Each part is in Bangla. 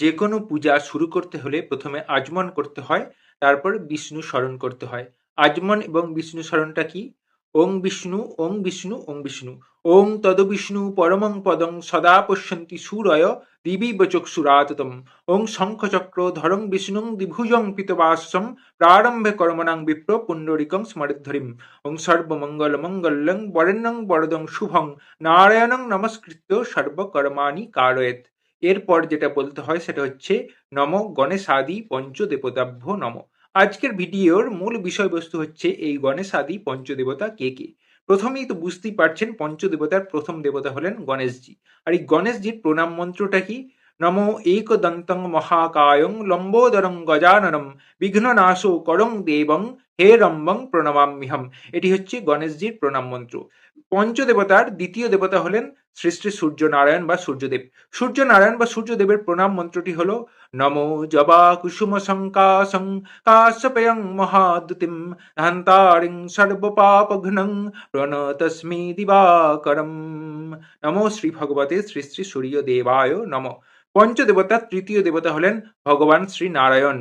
যে কোনো পূজা শুরু করতে হলে প্রথমে আচমন করতে হয়, তারপর বিষ্ণু স্মরণ করতে হয়। আজমন এবং বিষ্ণু স্মরণটা কি? ওং বিষ্ণু ওং বিষ্ণু ওং বিষ্ণু। ওং তদবিষ্ণু পরমং পদং সদা পশ্যন্তি সুরয় দিবি বচক বচক্ষুরাততম। ওং শঙ্খচক্র ধরং বিষ্ণুং দ্বিভুজং পিতবাসম প্রারম্ভে কর্মণাং বিপ্র পুণ্ডরিকং স্মরিদ্ধরিম। ওং সর্বমঙ্গল মঙ্গলং বরেণ্যং বরদং শুভং। নারায়ণং নমস্কৃত্য সর্বকর্মাণি কারয়েত এরপর যেটা বলতে হয় সেটা হচ্ছে, নম গণেশাদি পঞ্চদেবতাভ্য নম। আজকের ভিডিওর মূল বিষয়বস্তু হচ্ছে, এই গণেশাদি পঞ্চদেবতা কে কে? প্রথমেই তো বুঝতেই পারছেন, পঞ্চদেবতার প্রথম দেবতা হলেন গণেশজি। আর এই গণেশজির প্রণাম মন্ত্রটা কি? নম একদন্তং মহাকায়ং লম্বোদরং গজাননম বিঘ্ননাশো করং দেবং হে রম্বং প্রণমাম্যহম এটি হচ্ছে গণেশজির প্রণাম মন্ত্র। পঞ্চদেবতার দ্বিতীয় দেবতা হলেন শ্রী সূর্যনারায়ণ বা সূর্যদেব। সূর্যনারায়ণ বা সূর্যদেবের প্রণাম মন্ত্রটি হলো, নমো জবা কুসুম শঙ্কাশং কাশ্যপয়ং মহাদুতিম ধান্তারিং সর্বপাপঘ্নং প্রণতস্মি দিবাকরম। নমো শ্রী ভগবতে শ্রী শ্রী সূর্য দেবায় নম। পঞ্চদেবতার তৃতীয় দেবতা হলেন ভগবান শ্রীনারায়ণ।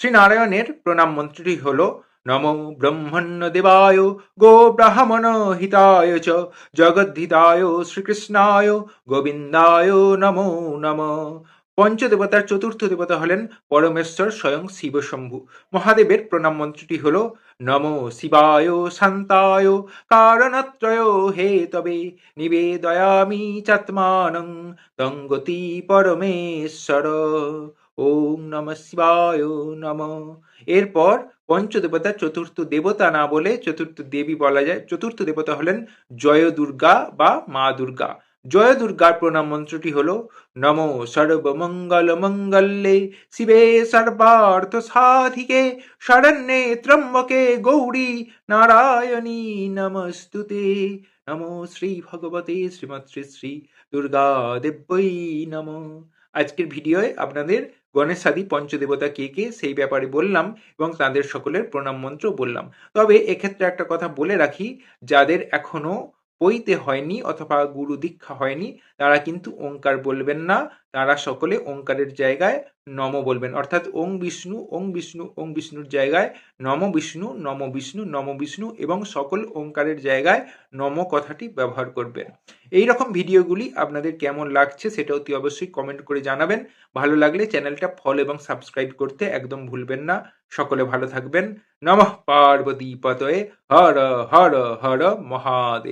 শ্রীনারায়ণের শ্রী নারায়ণের প্রণাম মন্ত্রটি হল, নম ব্রহ্মণ্য দেবায় গো ব্রাহ্মণ হিতায় চ, জগদ্ধিতায় শ্রীকৃষ্ণায় গোবিন্দায় নমো নম। পঞ্চদেবতার চতুর্থ দেবতা হলেন পরমেশ্বর স্বয়ং শিবশম্ভু। মহাদেবের প্রণাম মন্ত্রটি হল, নম শিবায় শান্তায়, কারণত্রয় হে তবে, নিবেদয়ামি চাত্মানং তঙ্গতি পরমেশ্বর। ওম নম শিবায় নম। এরপর পঞ্চদেবতা চতুর্থ দেবতা না বলে চতুর্থ দেবী বলা যায়। চতুর্থ দেবতা হলেন জয় দুর্গা বা মা দুর্গা। জয় দুর্গার প্রণাম মন্ত্রটি হল, নম সর্বমঙ্গল মঙ্গলে শিবে সর্বার্থ সাধিকে, শরণ্যে ত্রম্বকে গৌরী নারায়ণী নমস্তুতে। নমো শ্রী ভগবতে শ্রীমৎ শ্রী শ্রী দুর্গা দেব্যই নম। আজকের ভিডিওয়ে আপনাদের গণেশাদি পঞ্চদেবতা কে কে সেই ব্যাপারে বললাম এবং তাদের সকলের প্রণাম মন্ত্র বললাম। তবে এক্ষেত্রে একটা কথা বলে রাখি, যাদের এখনও পইতে হয়নি অথবা গুরু দীক্ষা হয়নি, তারা কিন্তু ওঙ্কার বলবেন না, তারা সকলে ওঙ্কারের জায়গায় নম বলবেন। অর্থাৎ ওং বিষ্ণু ওং বিষ্ণু, ওং বিষ্ণুর জায়গায় নম বিষ্ণু নম বিষ্ণু নম বিষ্ণু এবং সকল ওঙ্কারের জায়গায় নম কথাটি ব্যবহার করবেন। এই রকম ভিডিওগুলি আপনাদের কেমন লাগছে সেটা অতি অবশ্যই কমেন্ট করে জানাবেন। ভালো লাগলে চ্যানেলটা ফলো এবং সাবস্ক্রাইব করতে একদম ভুলবেন না। সকলে ভালো থাকবেন। নমঃ পার্বতী পতয়ে হর হর হর, মহাদেব।